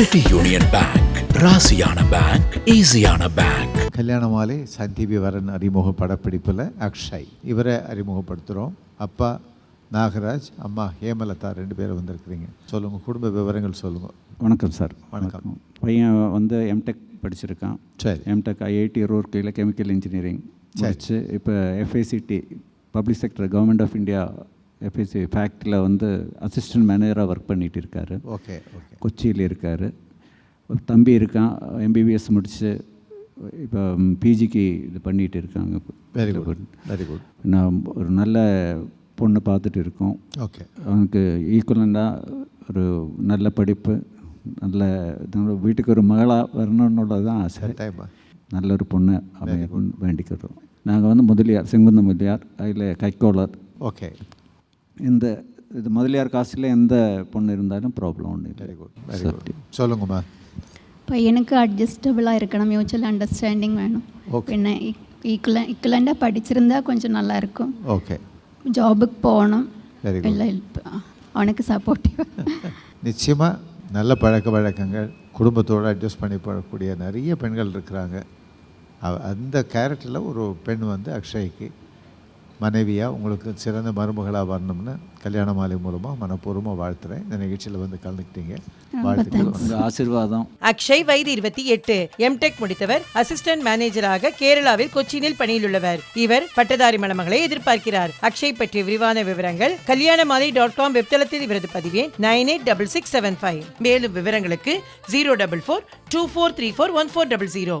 City union bank ராசியான bank ஈஸியான bank Kalyana Malai Sun TV வரன் அறிமுக படப்பிடிப்பில் அக்ஷய். இவரை அறிமுகப்படுத்துகிறோம். அப்பா நாகராஜ் அம்மா ஹேமலதா ரெண்டு பேரும் வந்திருக்கிறீங்க. சொல்லுங்கள் குடும்ப விவரங்கள் சொல்லுங்கள் வணக்கம் சார். வணக்கம். பையன் வந்து எம்டெக் படிச்சிருக்கான். சரி. எம்டெக் ஐஐடி ரூர்க்கையில் கெமிக்கல் இன்ஜினியரிங் முடிச்சு இப்போ FICT public sector government of India FIC ஃபேக்ட்ரியில் வந்து அசிஸ்டன்ட் மேனேஜராக ஒர்க் பண்ணிட்டு இருக்காரு. ஓகே ஓகே கொச்சியில் இருக்கார். ஒரு தம்பி இருக்கான் எம்பிபிஎஸ் முடிச்சு இப்போ பிஜிக்கு இது பண்ணிகிட்டு இருக்காங்க. வெரி குட் வெரி குட் நான் ஒரு நல்ல பொண்ணு பார்த்துட்டு இருக்கோம். ஓகே அவனுக்கு ஈக்குவலண்டாக ஒரு நல்ல படிப்பு நல்ல வீட்டுக்கு ஒரு மகளாக வரணுன்னுள்ளது தான் ஆசை. டைமா நல்ல ஒரு பொண்ணு அமைய வேண்டிக்கிறோம். நாங்கள் வந்து முதலியார் செங்குந்த முதலியார் அதில் கைக்கோளர். ஓகே இந்த இது முதலியார் காசில் எந்த பொண்ணு இருந்தாலும் ப்ராப்ளம் ஒன்றும் வெரி சொல்லுங்கம்மா இப்போ எனக்கு அட்ஜஸ்டபிளாக இருக்கணும் மியூச்சுவல் அண்டர்ஸ்டாண்டிங் வேணும். என்ன ஈக்குவல ஈக்குவலண்டாக படிச்சிருந்தா கொஞ்சம் நல்லா இருக்கும். ஓகே ஜாபுக்கு போகணும். இல்லை அவனுக்கு சப்போர்ட்டிவ் நிச்சயமாக நல்ல பழக்க வழக்கங்கள் குடும்பத்தோடு அட்ஜஸ்ட் பண்ணி போடக்கூடிய நிறைய பெண்கள் இருக்கிறாங்க. அந்த கேரக்டரில் ஒரு பெண் வந்து அக்ஷய்க்கு மனைவியாக உங்களுக்கு சிறந்த மருமகளாக வரணும்னு கல்யாண மாலை மூலமாக மனப்பூர்வமாக வாழ்த்துறேன். இந்த நிகழ்ச்சியில் வந்து கலந்துக்கிட்டீங்க. வாழ்த்துக்கள். ஆசீர்வாதம். அக்ஷய் வயது இருபத்தி எட்டு எம்டெக் முடித்தவர் அசிஸ்டன்ட் மேனேஜராக கேரளாவில் கொச்சினில் பணியில் உள்ளவர் இவர் பட்டதாரி மணமகளை எதிர்பார்க்கிறார். அக்ஷய் பற்றிய விரிவான விவரங்கள் கல்யாணமாலை டாட் காம் வெப்தளத்தில் இவரது பதிவே nine eight double six seven five. மேலும் விவரங்களுக்கு zero double four two four three four one four double zero.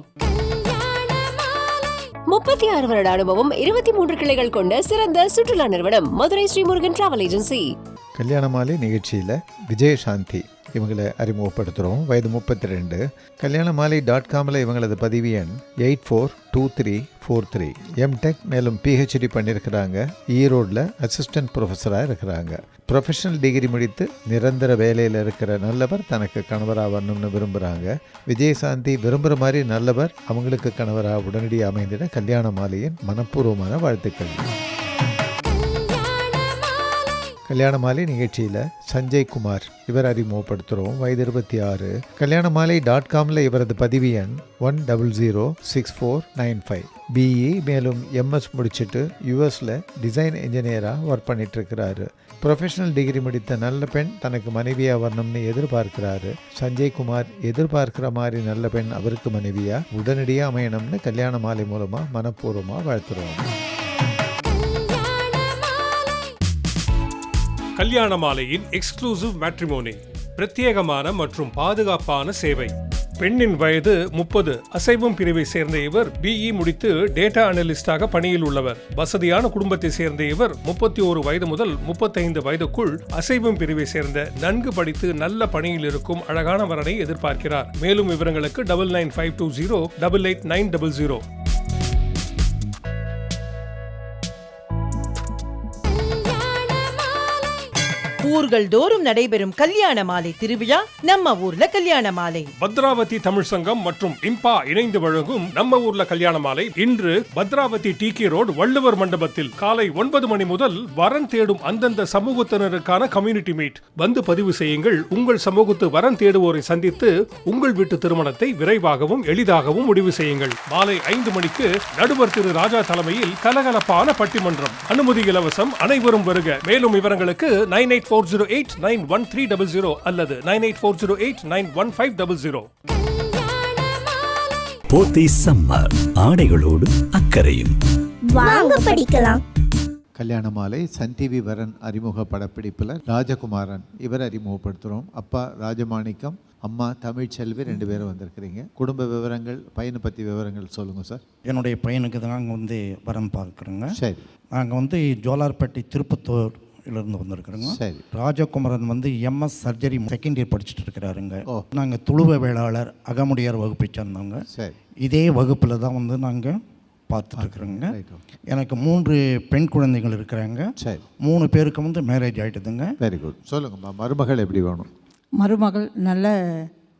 முப்பத்தி ஆறு வருட அனுபவம் இருபத்தி மூன்று கிளைகள் கொண்ட சிறந்த சுற்றுலா நிறுவனம் மதுரை ஸ்ரீமுருகன் டிராவல் ஏஜென்சி கல்யாணமாலை நிகழ்ச்சியில நிகழ்ச்சியில் விஜயசாந்தி. இவங்களை அறிமுகப்படுத்துகிறோம். வயது முப்பத்தி ரெண்டு கல்யாண மாலை டாட் காமில் இவங்களது பதிவு எண் eight four two three four three. MTech மேலும் பிஹெச்டி பண்ணியிருக்கிறாங்க. ஈரோடில் அசிஸ்டன்ட் ப்ரொஃபஸராக இருக்கிறாங்க. ப்ரொஃபஷனல் டிகிரி முடித்து நிரந்தர வேலையில் இருக்கிற நல்லவர் தனக்கு கணவராக வரணும்னு விரும்புகிறாங்க விஜயசாந்தி விரும்புகிற மாதிரி நல்லவர் அவங்களுக்கு கணவராக உடனடியாக அமைந்திட கல்யாண மாலையின் மனப்பூர்வமான வாழ்த்துக்கள். கல்யாண மாலை நிகழ்ச்சியில் சஞ்சய் குமார் இவர் அறிமுகப்படுத்துகிறோம் வயது இருபத்தி ஆறு. கல்யாண மாலை டாட் காமில் இவரது பதிவு எண் one double zero six four nine five BE மேலும் எம்எஸ் முடிச்சுட்டு யூஎஸில் டிசைன் இன்ஜினியராக ஒர்க் பண்ணிட்டுருக்கிறாரு. ப்ரொஃபஷனல் டிகிரி முடித்த நல்ல பெண் தனக்கு மனைவியாக வரணும்னு எதிர்பார்க்கிறாரு. சஞ்சய் குமார் எதிர்பார்க்குற மாதிரி நல்ல பெண் அவருக்கு மனைவியாக உடனடியாக அமையணும்னு கல்யாண மாலை மூலமாக மனப்பூர்வமாக வாழ்த்துறோம். கல்யாண மாலையின் எக்ஸ்க்ளூசிவ் மேட்ரிமோனி பிரத்யேகமான மற்றும் பாதுகாப்பான சேவை. பெண்ணின் வயது முப்பது. அசைவம் பிரிவை சேர்ந்த இவர் பிஇ முடித்து டேட்டா அனலிஸ்டாக பணியில் உள்ளவர். வசதியான குடும்பத்தை சேர்ந்த இவர் முப்பத்தி ஒரு வயது முதல் முப்பத்தைந்து வயதுக்குள் அசைவம் பிரிவை சேர்ந்த நன்கு படித்து நல்ல பணியில் இருக்கும் அழகான வரனை எதிர்பார்க்கிறார். மேலும் விவரங்களுக்கு double nine five two zero double eight nine double zero ஊர்கள் தோறும் நடைபெறும் கல்யாண மாலை திருவிழா நம்ம ஊர்ல கல்யாண மாலை. பத்ராவதி தமிழ் சங்கம் மற்றும் இம்பா இணைந்து வழங்கும் நம்ம ஊர்ல கல்யாண மாலை இன்று Bhadravathi T K road Valluvar மண்டபத்தில் காலை ஒன்பது மணி முதல் வரன் தேடும் அந்தந்த சமூகத்தினருக்கான கம்யூனிட்டி மீட். வந்து பதிவு செய்யுங்கள். உங்கள் சமூகத்து வரன் தேடுவோரை சந்தித்து உங்கள் வீட்டு திருமணத்தை விரைவாகவும் எளிதாகவும் முடிவு செய்யுங்கள். மாலை ஐந்து மணிக்கு நடுவர் திரு ராஜா தலைமையில் கலகலப்பான பட்டிமன்றம். அனுமதி இலவசம் அனைவரும் வருக. மேலும் விவரங்களுக்கு nine eight four zero eight nine one three double zero அல்லது nine eight four zero eight nine one five double zero. Pothys summer ஆடைகளோடு அக்கறையும் வாங்க படிக்கலாம். கல்யாண மாலை சன் டிவி வரன் அறிமுக படப்பிடிப்பில் ராஜகுமாரன் இவர் அறிமுகப்படுத்துகிறோம் அப்பா ராஜமாணிக்கம் அம்மா தமிழ்ச்செல்வி ரெண்டு பேரும் வந்திருக்கிறீங்க. குடும்ப விவரங்கள் பையனை பற்றி விவரங்கள் சொல்லுங்கள் சார். என்னுடைய பையனுக்கு தான் நாங்கள் வந்து வரன் பார்க்குறோங்க. சரி. நாங்கள் வந்து ஜோலார்பேட்டை திருப்பத்தூர் இருந்து வந்திருக்கிறோங்க. சரி. ராஜகுமரன் வந்து எம்எஸ் சர்ஜரி செகண்ட் இயர் படிச்சுட்டு இருக்கிறாருங்க. ஓ. நாங்கள் துளுவ வேளாளர் அகமுடையார் வகுப்பை சேர்ந்தவங்க. சரி. இதே வகுப்பில் தான் வந்து நாங்கள் ஓகே எனக்கு மூன்று பெண் குழந்தைகள் இருக்கிறாங்க. சரி. மூணு பேருக்கு வந்து மேரேஜ் ஆகிட்டுதுங்க வெரி குட் சொல்லுங்கம்மா மருமகள் எப்படி வேணும்? மருமகள் நல்ல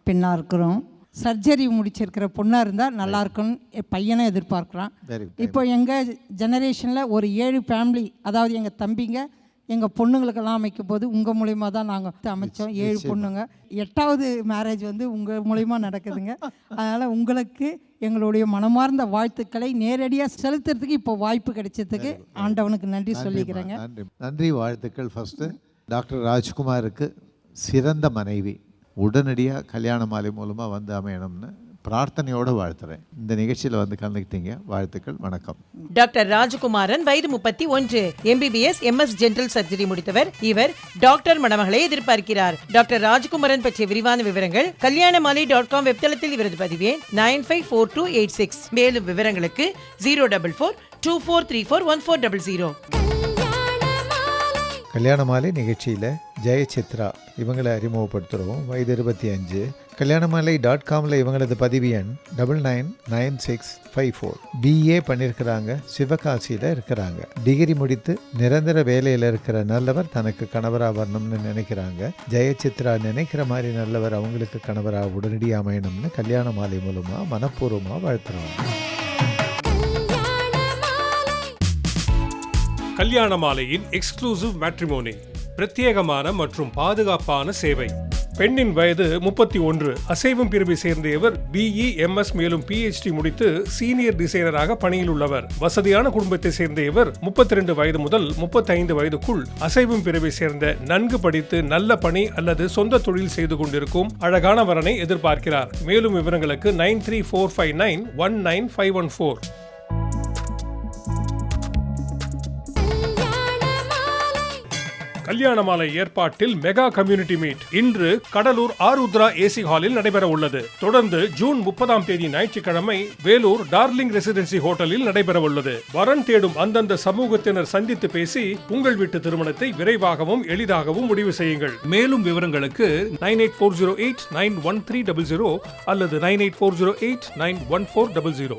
பெண்ணாக இருக்கிறோம். சர்ஜரி முடிச்சிருக்கிற பொண்ணாக இருந்தால் நல்லா என் பையனை எதிர்பார்க்குறான். வெரி குட் இப்போ எங்கள் ஜெனரேஷனில் ஒரு ஏழு ஃபேமிலி அதாவது எங்கள் தம்பிங்க எங்கள் பொண்ணுங்களுக்கெல்லாம் அமைக்கும் போது உங்கள் மூலிமா தான் நாங்கள் அமைச்சோம். ஏழு பொண்ணுங்க. எட்டாவது மேரேஜ் வந்து உங்கள் மூலிமா நடக்குதுங்க. அதனால் உங்களுக்கு எங்களுடைய மனமார்ந்த வாழ்த்துக்களை நேரடியாக செலுத்துறதுக்கு இப்போ வாய்ப்பு கிடைச்சதுக்கு ஆண்டவனுக்கு நன்றி சொல்லிக்கிறேங்க. நன்றி. நன்றி வாழ்த்துக்கள் ஃபஸ்ட்டு டாக்டர் ராஜ்குமாருக்கு சிறந்த மனைவி. உடனடியாக கல்யாண மாலை மூலமாக வந்து அமையணும்னு பிரார்த்தனையோடு வாழ்த்துறேன். இந்த நிகழ்ச்சியில் வந்து கலந்துக்கிட்டீங்க. வாழ்த்துக்கள் வணக்கம். டாக்டர் ராஜகுமாரன் வயது முப்பத்தி ஒன்று. எம்பிபிஎஸ் எம்எஸ் ஜெனரல் சர்ஜரி முடித்தவர். இவர் டாக்டர் மணமகளை எதிர்பார்க்கிறார். டாக்டர் ராஜகுமாரன் பற்றிய விரிவான விவரங்கள் கல்யாணமாலை டாட் காம் வெப்தளத்தில் இவரது பதிவே nine five four two eight six. மேலும் விவரங்களுக்கு zero double four two four three four one four double zero. Kalyana Malai நிகழ்ச்சியில் ஜெயசித்ரா. இவங்களை அறிமுகப்படுத்துகிறோம் வயது இருபத்தி அஞ்சு. கல்யாணமாலை டாட் காமில் இவங்களது பதிவு எண் double nine nine six five four BA பண்ணியிருக்கிறாங்க சிவகாசியில் இருக்கிறாங்க. டிகிரி முடித்து நிரந்தர வேலையில் இருக்கிற நல்லவர் தனக்கு கணவராக வரணும்னு நினைக்கிறாங்க. ஜெயசித்ரா நினைக்கிற மாதிரி நல்லவர் அவங்களுக்கு கணவராக உடனடியாக அமையணும்னு கல்யாண மாலை மூலமாக மனப்பூர்வமாக வாழ்த்துறோம். கல்யாண மாலையின் எக்ஸ்க்ளூசிவ் மேட்ரிமோனி பிரத்யேகமான மற்றும் பாதுகாப்பான சேவை. பெண்ணின் வயது முப்பத்தி ஒன்று. அசைவம் பிரிவை சேர்ந்த இவர் பிஇ எம்எஸ் மேலும் பிஹெச்டி முடித்து சீனியர் டிசைனராக பணியில் உள்ளவர். வசதியான குடும்பத்தை சேர்ந்த இவர் முப்பத்தி ரெண்டு வயது முதல் முப்பத்தைந்து வயதுக்குள் அசைவம் பிரிவை சேர்ந்த நன்கு படித்து நல்ல பணி அல்லது சொந்த தொழில் செய்து கொண்டிருக்கும் அழகான வரனை எதிர்பார்க்கிறார். மேலும் விவரங்களுக்கு nine three four five nine one nine five one four. Kalyana Malai ஏற்பாட்டில் மெகா கம்யூனிட்டி மீட். இன்று கடலூர் ஆருத்ரா ஏசி ஹாலில் நடைபெற உள்ளது. தொடர்ந்து ஜூன் முப்பதாம் தேதி ஞாயிற்றுக்கிழமை வேலூர் டார்லிங் ரெசிடென்சி ஹோட்டலில் நடைபெற உள்ளது. வரன் தேடும் அந்தந்த சமூகத்தினர் சந்தித்து பேசி உங்கள் வீட்டு திருமணத்தை விரைவாகவும் எளிதாகவும் முடிவு செய்யுங்கள். மேலும் விவரங்களுக்கு nine eight four zero eight nine one three double zero அல்லது nine eight four zero eight nine one four double zero.